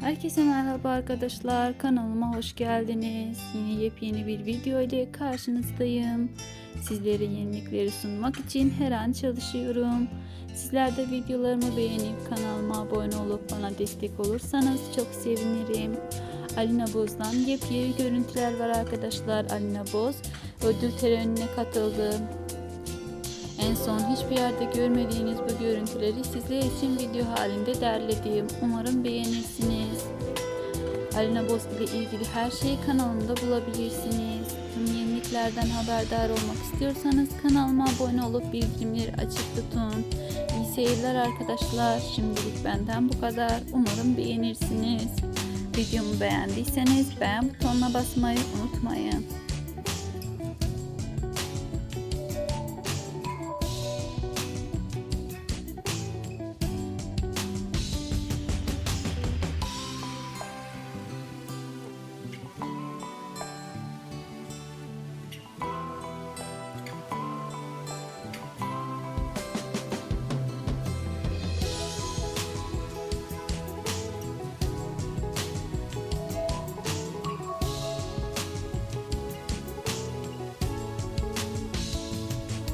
Herkese merhaba arkadaşlar. Kanalıma hoş geldiniz. Yine yepyeni bir video ile karşınızdayım. Sizlere yenilikleri sunmak için her an çalışıyorum. Sizler de videolarımı beğenip kanalıma abone olup bana destek olursanız çok sevinirim. Alina Boz'dan yepyeni görüntüler var arkadaşlar. Alina Boz ödül törenine katıldı. En son hiçbir yerde görmediğiniz bu görüntüleri sizler için video halinde derledim. Umarım beğenirsiniz. Alina Boz ile ilgili her şeyi kanalımda bulabilirsiniz. Tüm yeniliklerden haberdar olmak istiyorsanız kanalıma abone olup bildirimleri açık tutun. İyi seyirler arkadaşlar. Şimdilik benden bu kadar. Umarım beğenirsiniz. Videomu beğendiyseniz beğen butonuna basmayı unutmayın.